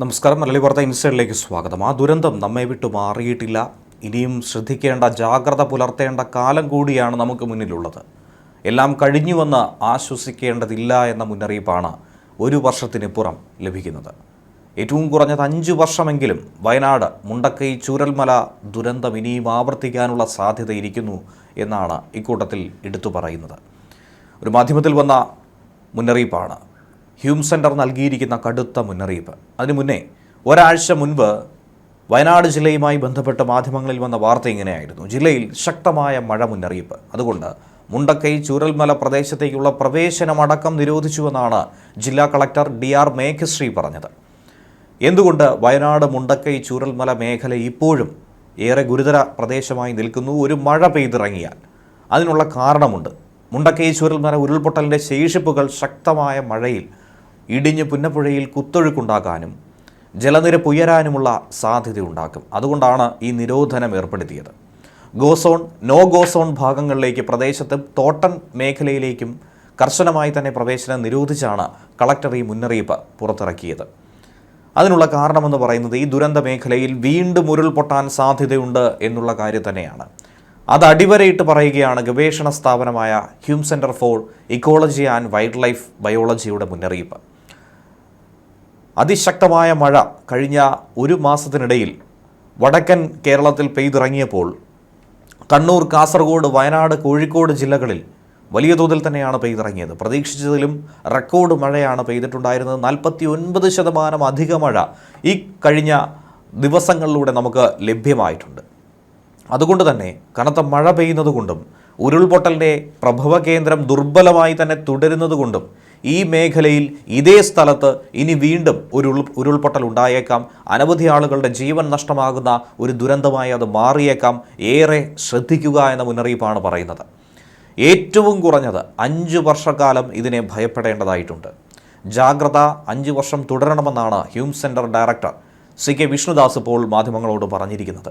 നമസ്കാരം. മലയാളി വാർത്ത ഇൻസൈഡിലേക്ക് സ്വാഗതം. ആ ദുരന്തം നമ്മെ വിട്ടു മാറിയിട്ടില്ല. ഇനിയും ശ്രദ്ധിക്കേണ്ട ജാഗ്രത പുലർത്തേണ്ട കാലം കൂടിയാണ് നമുക്ക് മുന്നിലുള്ളത്. എല്ലാം കഴിഞ്ഞുവെന്ന് ആശ്വസിക്കേണ്ടതില്ല എന്ന മുന്നറിയിപ്പാണ് ഒരു വർഷത്തിനിപ്പുറം ലഭിക്കുന്നത്. ഏറ്റവും കുറഞ്ഞത് അഞ്ച് വർഷമെങ്കിലും വയനാട് മുണ്ടക്കൈ ചൂരൽമല ദുരന്തം ഇനിയും ആവർത്തിക്കാനുള്ള സാധ്യതയിരിക്കുന്നു എന്നാണ് ഇക്കൂട്ടത്തിൽ എടുത്തു പറയുന്നത്. ഒരു മാധ്യമത്തിൽ വന്ന മുന്നറിയിപ്പാണ്. ഹ്യൂം സെന്റർ നൽകിയിരിക്കുന്ന കടുത്ത മുന്നറിയിപ്പ്. അതിനു മുന്നേ ഒരാഴ്ച മുൻപ് വയനാട് ജില്ലയുമായി ബന്ധപ്പെട്ട മാധ്യമങ്ങളിൽ വന്ന വാർത്ത ഇങ്ങനെയായിരുന്നു. ജില്ലയിൽ ശക്തമായ മഴ മുന്നറിയിപ്പ്. അതുകൊണ്ട് മുണ്ടക്കൈ ചൂരൽമല പ്രദേശത്തേക്കുള്ള പ്രവേശനമടക്കം നിരോധിച്ചുവെന്നാണ് ജില്ലാ കളക്ടർ ഡി ആർ മേഘശ്രീ പറഞ്ഞത്. എന്തുകൊണ്ട് വയനാട് മുണ്ടക്കൈ ചൂരൽമല മേഖല ഇപ്പോഴും ഏറെ ഗുരുതര പ്രദേശമായി നിൽക്കുന്നു? ഒരു മഴ പെയ്തിറങ്ങിയാൽ അതിനുള്ള കാരണമുണ്ട്. മുണ്ടക്കൈ ചൂരൽമല ഉരുൾപൊട്ടലിന്റെ ശേഷിപ്പുകൾ ശക്തമായ മഴയിൽ ഇടിഞ്ഞ് പുന്നപ്പുഴയിൽ കുത്തൊഴുക്കുണ്ടാകാനും ജലനിരപ്പ് ഉയരാനുമുള്ള സാധ്യത സാധ്യതയുണ്ടാക്കും. അതുകൊണ്ടാണ് ഈ നിരോധനം ഏർപ്പെടുത്തിയത്. ഗോസോൺ നോ ഗോസോൺ ഭാഗങ്ങളിലേക്ക് പ്രദേശത്ത് തോട്ടൻ മേഖലയിലേക്കും കർശനമായി തന്നെ പ്രവേശനം നിരോധിച്ചാണ് കളക്ടർ ഈ മുന്നറിയിപ്പ് പുറത്തിറക്കിയത്. അതിനുള്ള കാരണമെന്ന് പറയുന്നത് ഈ ദുരന്ത മേഖലയിൽ വീണ്ടും ഉരുൾപൊട്ടാൻ സാധ്യതയുണ്ട് എന്നുള്ള കാര്യം തന്നെയാണ്. അത് അടിവരയിട്ട് പറയുകയാണ് ഗവേഷണ സ്ഥാപനമായ Hume centre for ecology and wildlife ബയോളജിയുടെ മുന്നറിയിപ്പ്. അതിശക്തമായ മഴ കഴിഞ്ഞ ഒരു മാസത്തിനിടയിൽ വടക്കൻ കേരളത്തിൽ പെയ്തിറങ്ങിയപ്പോൾ കണ്ണൂർ കാസർഗോഡ് വയനാട് കോഴിക്കോട് ജില്ലകളിൽ വലിയ തോതിൽ തന്നെയാണ് പെയ്തിറങ്ങിയത്. പ്രതീക്ഷിച്ചതിലും റെക്കോർഡ് മഴയാണ് പെയ്തിട്ടുണ്ടായിരുന്നത്. നാൽപ്പത്തി ഒൻപത് ശതമാനം അധിക മഴ ഈ കഴിഞ്ഞ ദിവസങ്ങളിലൂടെ നമുക്ക് ലഭ്യമായിട്ടുണ്ട്. അതുകൊണ്ട് തന്നെ കനത്ത മഴ പെയ്യുന്നതുകൊണ്ടും ഉരുൾപൊട്ടലിന്റെ പ്രഭവ കേന്ദ്രം ദുർബലമായി തന്നെ തുടരുന്നത് കൊണ്ടും ഈ മേഖലയിൽ ഇതേ സ്ഥലത്ത് ഇനി വീണ്ടും ഒരു ഉരുൾ ഉരുൾപൊട്ടൽ ഉണ്ടായേക്കാം. അനവധി ആളുകളുടെ ജീവൻ നഷ്ടമാകുന്ന ഒരു ദുരന്തമായി അത് മാറിയേക്കാം. ഏറെ ശ്രദ്ധിക്കുക എന്ന മുന്നറിയിപ്പാണ് പറയുന്നത്. ഏറ്റവും കുറഞ്ഞത് അഞ്ച് വർഷക്കാലം ഇതിനെ ഭയപ്പെടേണ്ടതായിട്ടുണ്ട്. ജാഗ്രത അഞ്ച് വർഷം തുടരണമെന്നാണ് Hume centre director C K Vishnudas ഇപ്പോൾ മാധ്യമങ്ങളോട് പറഞ്ഞിരിക്കുന്നത്.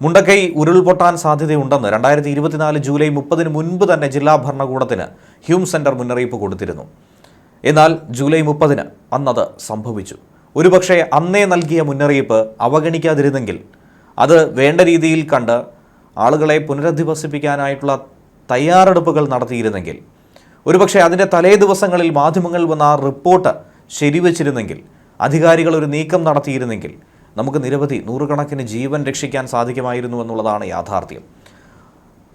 മുണ്ടക്കൈ ഉരുൾപൊട്ടാൻ സാധ്യതയുണ്ടെന്ന് രണ്ടായിരത്തി ഇരുപത്തിനാല് ജൂലൈ മുപ്പതിന് മുൻപ് തന്നെ ജില്ലാ ഭരണകൂടത്തിന് ഹ്യൂം സെന്റർ മുന്നറിയിപ്പ് കൊടുത്തിരുന്നു. എന്നാൽ ജൂലൈ മുപ്പതിന് അന്നത് സംഭവിച്ചു. ഒരുപക്ഷെ അന്നേ നൽകിയ മുന്നറിയിപ്പ് അവഗണിക്കാതിരുന്നെങ്കിൽ അത് വേണ്ട രീതിയിൽ കണ്ട് ആളുകളെ പുനരധിവസിപ്പിക്കാനായിട്ടുള്ള തയ്യാറെടുപ്പുകൾ നടത്തിയിരുന്നെങ്കിൽ ഒരുപക്ഷെ അതിന്റെ തലേ ദിവസങ്ങളിൽ മാധ്യമങ്ങൾ വന്ന ആ റിപ്പോർട്ട് ശരിവച്ചിരുന്നെങ്കിൽ അധികാരികൾ ഒരു നീക്കം നടത്തിയിരുന്നെങ്കിൽ നമുക്ക് നിരവധി നൂറുകണക്കിന് ജീവൻ രക്ഷിക്കാൻ സാധിക്കുമായിരുന്നു എന്നുള്ളതാണ് യാഥാർത്ഥ്യം.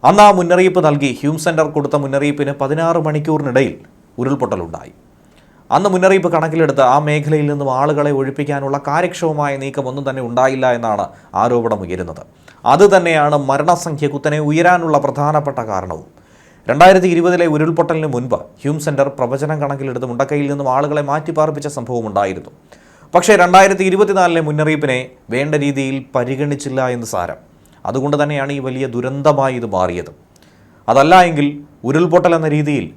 അന്ന് ആ മുന്നറിയിപ്പ് നൽകി ഹ്യൂം സെന്റർ കൊടുത്ത മുന്നറിയിപ്പിന് പതിനാറ് മണിക്കൂറിനിടയിൽ ഉരുൾപൊട്ടലുണ്ടായി. അന്ന് മുന്നറിയിപ്പ് കണക്കിലെടുത്ത് ആ മേഖലയിൽ നിന്നും ആളുകളെ ഒഴിപ്പിക്കാനുള്ള കാര്യക്ഷമമായ നീക്കം ഒന്നും തന്നെ ഉണ്ടായില്ല എന്നാണ് ആരോപണമുയരുന്നത്. അത് തന്നെയാണ് മരണസംഖ്യ കുത്തനെ ഉയരാനുള്ള പ്രധാനപ്പെട്ട കാരണവും. രണ്ടായിരത്തി ഇരുപതിലെ ഉരുൾപൊട്ടലിന് മുൻപ് ഹ്യൂം സെന്റർ പ്രവചനം കണക്കിലെടുത്ത് മുണ്ടക്കയിൽ നിന്നും ആളുകളെ മാറ്റിപ്പാർപ്പിച്ച സംഭവം ഉണ്ടായിരുന്നു പക്ഷേ രണ്ടായിരത്തി ഇരുപത്തിനാലിലെ മുന്നറിയിപ്പിനെ വേണ്ട രീതിയിൽ പരിഗണിച്ചില്ല എന്ന് സാരം. അതുകൊണ്ട് തന്നെയാണ് ഈ വലിയ ദുരന്തമായി ഇത് മാറിയത്. അതല്ല എങ്കിൽ ഉരുൾപൊട്ടൽ എന്ന രീതിയിൽ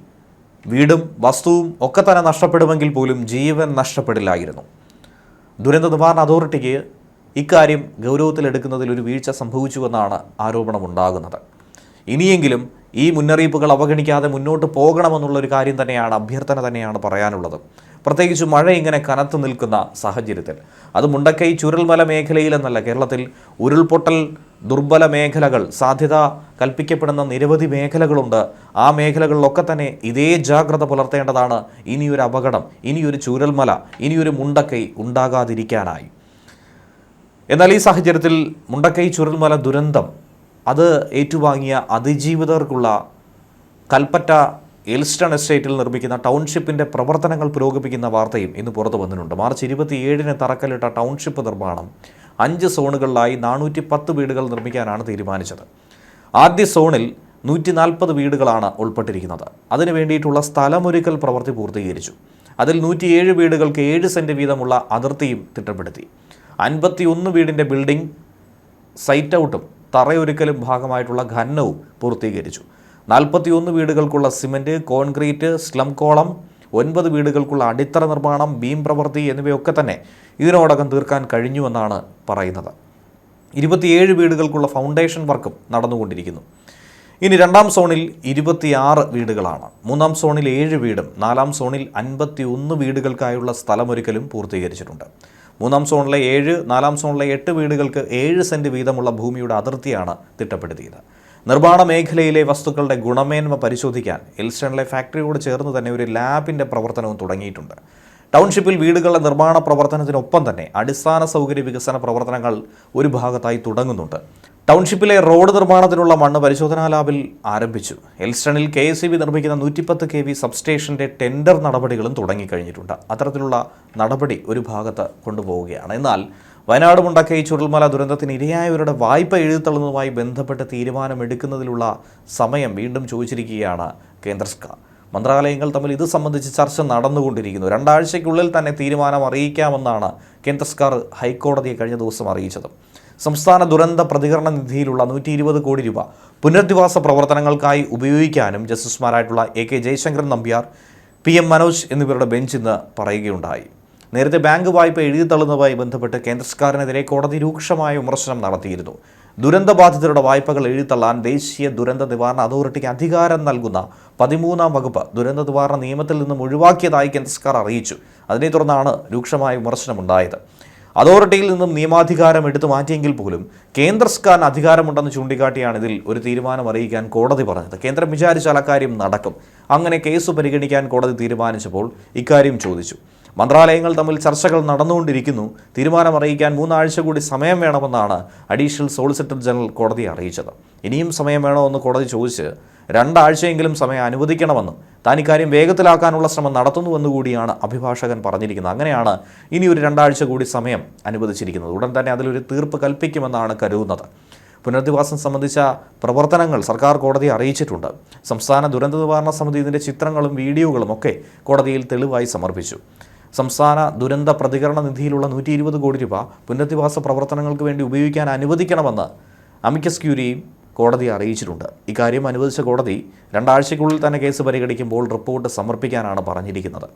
വീടും വസ്തുവും ഒക്കെ തന്നെ നഷ്ടപ്പെടുമെങ്കിൽ പോലും ജീവൻ നഷ്ടപ്പെടില്ലായിരുന്നു. ദുരന്ത നിവാരണ അതോറിറ്റിക്ക് ഇക്കാര്യം ഗൗരവത്തിലെടുക്കുന്നതിൽ ഒരു വീഴ്ച സംഭവിച്ചുവെന്നാണ് ആരോപണമുണ്ടാകുന്നത്. ഇനിയെങ്കിലും ഈ മുന്നറിയിപ്പുകൾ അവഗണിക്കാതെ മുന്നോട്ട് പോകണമെന്നുള്ളൊരു കാര്യം തന്നെയാണ് അഭ്യർത്ഥന തന്നെയാണ് പറയാനുള്ളത്. പ്രത്യേകിച്ച് മഴ ഇങ്ങനെ കനത്തു നിൽക്കുന്ന സാഹചര്യത്തിൽ. അത് മുണ്ടക്കൈ ചുരൽമല മേഖലയിലെന്നല്ല കേരളത്തിൽ ഉരുൾപൊട്ടൽ ദുർബല മേഖലകൾ സാധ്യത കൽപ്പിക്കപ്പെടുന്ന നിരവധി മേഖലകളുണ്ട്. ആ മേഖലകളിലൊക്കെ തന്നെ ഇതേ ജാഗ്രത പുലർത്തേണ്ടതാണ് ഇനിയൊരു അപകടം ഇനിയൊരു ചുരൽമല ഇനിയൊരു മുണ്ടക്കൈ ഉണ്ടാകാതിരിക്കാനായി. എന്നാൽ ഈ സാഹചര്യത്തിൽ മുണ്ടക്കൈ ചുരൽമല ദുരന്തം അത് ഏറ്റുവാങ്ങിയ അതിജീവിതർക്കുള്ള കൽപ്പറ്റ എൽസ്റ്റൺ എസ്റ്റേറ്റിൽ നിർമ്മിക്കുന്ന ടൗൺഷിപ്പിന്റെ പ്രവർത്തനങ്ങൾ പുരോഗമിക്കുന്ന വാർത്തയും ഇന്ന് പുറത്തു വന്നിട്ടുണ്ട്. മാർച്ച് ഇരുപത്തിയേഴിന് തറക്കല്ലിട്ട ടൗൺഷിപ്പ് നിർമ്മാണം അഞ്ച് സോണുകളിലായി നാനൂറ്റി പത്ത് വീടുകൾ നിർമ്മിക്കാനാണ് തീരുമാനിച്ചത്. ആദ്യ സോണിൽ നൂറ്റി നാൽപ്പത് വീടുകളാണ് ഉൾപ്പെട്ടിരിക്കുന്നത്. അതിനു വേണ്ടിയിട്ടുള്ള സ്ഥലമൊരുക്കൽ പ്രവൃത്തി പൂർത്തീകരിച്ചു. അതിൽ നൂറ്റിയേഴ് വീടുകൾക്ക് ഏഴ് സെന്റ് വീതമുള്ള അതിർത്തിയും തിട്ടപ്പെടുത്തി. അൻപത്തി ഒന്ന് വീടിന്റെ ബിൽഡിംഗ് സൈറ്റ് ഔട്ടും തറയൊരുക്കലും ഭാഗമായിട്ടുള്ള ഖനനവും പൂർത്തീകരിച്ചു. നാൽപ്പത്തിയൊന്ന് വീടുകൾക്കുള്ള സിമന്റ് കോൺക്രീറ്റ് സ്ലം കോളം ഒൻപത് വീടുകൾക്കുള്ള അടിത്തറ നിർമ്മാണം ബീം പ്രവൃത്തി എന്നിവയൊക്കെ തന്നെ ഇതിനോടകം തീർക്കാൻ കഴിഞ്ഞുവെന്നാണ് പറയുന്നത്. ഇരുപത്തിയേഴ് വീടുകൾക്കുള്ള ഫൗണ്ടേഷൻ വർക്കും നടന്നുകൊണ്ടിരിക്കുന്നു. ഇനി രണ്ടാം സോണിൽ ഇരുപത്തിയാറ് വീടുകളാണ്. മൂന്നാം സോണിൽ ഏഴ് വീടും നാലാം സോണിൽ അൻപത്തി ഒന്ന് വീടുകൾക്കായുള്ള സ്ഥലമൊരുക്കലും പൂർത്തീകരിച്ചിട്ടുണ്ട്. മൂന്നാം സോണിലെ ഏഴ് നാലാം സോണിലെ എട്ട് വീടുകൾക്ക് ഏഴ് സെന്റ് വീതമുള്ള ഭൂമിയുടെ അതിർത്തിയാണ് തിട്ടപ്പെടുത്തിയത്. നിർമ്മാണ മേഖലയിലെ വസ്തുക്കളുടെ ഗുണമേന്മ പരിശോധിക്കാൻ എൽസ്റ്റണിലെ ഫാക്ടറിയോട് ചേർന്ന് തന്നെ ഒരു ലാബിന്റെ പ്രവർത്തനവും തുടങ്ങിയിട്ടുണ്ട്. ടൗൺഷിപ്പിൽ വീടുകളുടെ നിർമ്മാണ പ്രവർത്തനത്തിനൊപ്പം തന്നെ അടിസ്ഥാന സൗകര്യ വികസന പ്രവർത്തനങ്ങൾ ഒരു ഭാഗത്തായി തുടങ്ങുന്നുണ്ട്. ടൗൺഷിപ്പിലെ റോഡ് നിർമ്മാണത്തിനുള്ള മണ്ണ് പരിശോധനാ ലാബിൽ ആരംഭിച്ചു. എൽസ്റ്റണിൽ കെ എസ് ബി നിർമ്മിക്കുന്ന നൂറ്റിപ്പത്ത് കെ വി സബ്സ്റ്റേഷന്റെ ടെൻഡർ നടപടികളും തുടങ്ങിക്കഴിഞ്ഞിട്ടുണ്ട്. അത്തരത്തിലുള്ള നടപടി ഒരു ഭാഗത്ത് കൊണ്ടുപോവുകയാണ്. എന്നാൽ വയനാട് മുണ്ടക്കൈ ചുരുൾമല ദുരന്തത്തിന് ഇരയായവരുടെ വായ്പ എഴുതിത്തള്ളുന്നതുമായി ബന്ധപ്പെട്ട് തീരുമാനമെടുക്കുന്നതിലുള്ള സമയം വീണ്ടും ചോദിച്ചിരിക്കുകയാണ് കേന്ദ്ര സർക്കാർ. മന്ത്രാലയങ്ങൾ തമ്മിൽ ഇത് സംബന്ധിച്ച് ചർച്ച നടന്നുകൊണ്ടിരിക്കുന്നു. രണ്ടാഴ്ചയ്ക്കുള്ളിൽ തന്നെ തീരുമാനം അറിയിക്കാമെന്നാണ് കേന്ദ്ര സർക്കാർ ഹൈക്കോടതിയെ കഴിഞ്ഞ ദിവസം അറിയിച്ചത്. സംസ്ഥാന ദുരന്ത പ്രതികരണ നിധിയിലുള്ള നൂറ്റി ഇരുപത് കോടി രൂപ പുനരധിവാസ പ്രവർത്തനങ്ങൾക്കായി ഉപയോഗിക്കാനും ജസ്റ്റിസുമാരായിട്ടുള്ള A K Jayasankaran Nambiar P M Manoj എന്നിവരുടെ ബെഞ്ച് ഇന്ന് പറയുകയുണ്ടായി. നേരത്തെ ബാങ്ക് വായ്പ എഴുതിത്തള്ളുന്നതുമായി ബന്ധപ്പെട്ട് കേന്ദ്ര സർക്കാരിനെതിരെ കോടതി രൂക്ഷമായ വിമർശനം നടത്തിയിരുന്നു. ദുരന്തബാധിതരുടെ വായ്പകൾ എഴുതിത്തള്ളാൻ ദേശീയ ദുരന്ത നിവാരണ അതോറിറ്റിക്ക് അധികാരം നൽകുന്ന പതിമൂന്നാം വകുപ്പ് ദുരന്ത നിവാരണ നിയമത്തിൽ നിന്നും ഒഴിവാക്കിയതായി കേന്ദ്ര സർക്കാർ അറിയിച്ചു. അതിനെ തുടർന്നാണ് രൂക്ഷമായ വിമർശനമുണ്ടായത് അതോറിറ്റിയിൽ നിന്നും നിയമാധികാരം എടുത്തു മാറ്റിയെങ്കിൽ പോലും കേന്ദ്ര സർക്കാരിന് അധികാരമുണ്ടെന്ന് ചൂണ്ടിക്കാട്ടിയാണ് ഇതിൽ ഒരു തീരുമാനം അറിയിക്കാൻ കോടതി പറഞ്ഞത്. കേന്ദ്രം വിചാരിച്ചാൽ അക്കാര്യം നടക്കും. അങ്ങനെ കേസ് പരിഗണിക്കാൻ കോടതി തീരുമാനിച്ചപ്പോൾ ഇക്കാര്യം ചോദിച്ചു. മന്ത്രാലയങ്ങൾ തമ്മിൽ ചർച്ചകൾ നടന്നുകൊണ്ടിരിക്കുന്നു. തീരുമാനം അറിയിക്കാൻ മൂന്നാഴ്ച കൂടി സമയം വേണമെന്നാണ് അഡീഷണൽ സോളിസിറ്റർ ജനറൽ കോടതി അറിയിച്ചത്. ഇനിയും സമയം വേണോ എന്ന് കോടതി ചോദിച്ച് രണ്ടാഴ്ചയെങ്കിലും സമയം അനുവദിക്കണമെന്നും താൻ ഇക്കാര്യം വേഗത്തിലാക്കാനുള്ള ശ്രമം നടത്തുന്നുവെന്ന് കൂടിയാണ് അഭിഭാഷകൻ പറഞ്ഞിരിക്കുന്നത്. അങ്ങനെയാണ് ഇനി ഒരു രണ്ടാഴ്ച കൂടി സമയം അനുവദിച്ചിരിക്കുന്നത്. ഉടൻ തന്നെ അതിലൊരു തീർപ്പ് കൽപ്പിക്കുമെന്നാണ് കരുതുന്നത്. പുനരധിവാസം സംബന്ധിച്ച പ്രവർത്തനങ്ങൾ സർക്കാർ കോടതിയെ അറിയിച്ചിട്ടുണ്ട്. സംസ്ഥാന ദുരന്ത നിവാരണ സമിതി ഇതിന്റെ ചിത്രങ്ങളും വീഡിയോകളും ഒക്കെ കോടതിയിൽ തെളിവായി സമർപ്പിച്ചു. സംസ്ഥാന ദുരന്ത പ്രതികരണ നിധിയിലുള്ള നൂറ്റി ഇരുപത് കോടി രൂപ പുനരധിവാസ പ്രവർത്തനങ്ങൾക്ക് വേണ്ടി ഉപയോഗിക്കാൻ അനുവദിക്കണമെന്ന് അമിക്കസ് ക്യൂരിയും കോടതി അറിയിച്ചിട്ടുണ്ട്. ഇക്കാര്യം അനുവദിച്ച കോടതി രണ്ടാഴ്ചയ്ക്കുള്ളിൽ തന്നെ കേസ് പരിഗണിക്കുമ്പോൾ റിപ്പോർട്ട് സമർപ്പിക്കാനാണ് പറഞ്ഞിരിക്കുന്നത്.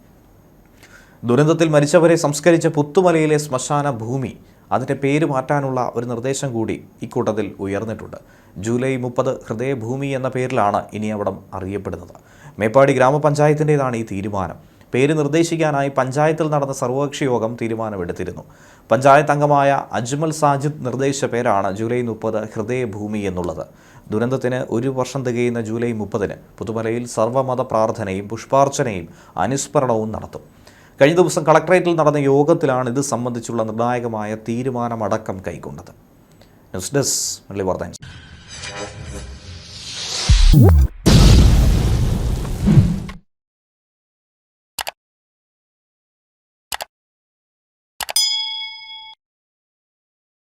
ദുരന്തത്തിൽ മരിച്ചവരെ സംസ്കരിച്ച പുത്തുമലയിലെ ശ്മശാന ഭൂമി അതിന്റെ പേര് മാറ്റാനുള്ള ഒരു നിർദ്ദേശം കൂടി ഇക്കൂട്ടത്തിൽ ഉയർന്നിട്ടുണ്ട്. ജൂലൈ മുപ്പത് ഹൃദയഭൂമി എന്ന പേരിലാണ് ഇനി അവിടം അറിയപ്പെടുന്നത്. മേപ്പാടി ഗ്രാമപഞ്ചായത്തിന്റേതാണ് ഈ തീരുമാനം. പേര് നിർദ്ദേശിക്കാനായി പഞ്ചായത്തിൽ നടന്ന സർവകക്ഷി യോഗം തീരുമാനമെടുത്തിരുന്നു. പഞ്ചായത്ത് അംഗമായ അജ്മൽ സാജിദ് നിർദ്ദേശിച്ച പേരാണ് ജൂലൈ മുപ്പത് ഹൃദയഭൂമി എന്നുള്ളത്. ദുരന്തത്തിന് ഒരു വർഷം തികയുന്ന ജൂലൈ മുപ്പതിന് പുതുമലയിൽ സർവമത പ്രാർത്ഥനയും പുഷ്പാർച്ചനയും അനുസ്മരണവും നടത്തും. കഴിഞ്ഞ ദിവസം കളക്ടറേറ്റിൽ നടന്ന യോഗത്തിലാണ് ഇത് സംബന്ധിച്ചുള്ള നിർണായകമായ തീരുമാനമടക്കം കൈക്കൊണ്ടത്. ന്യൂസ് ഡെസ്ക് മല്ലി വാർത്ത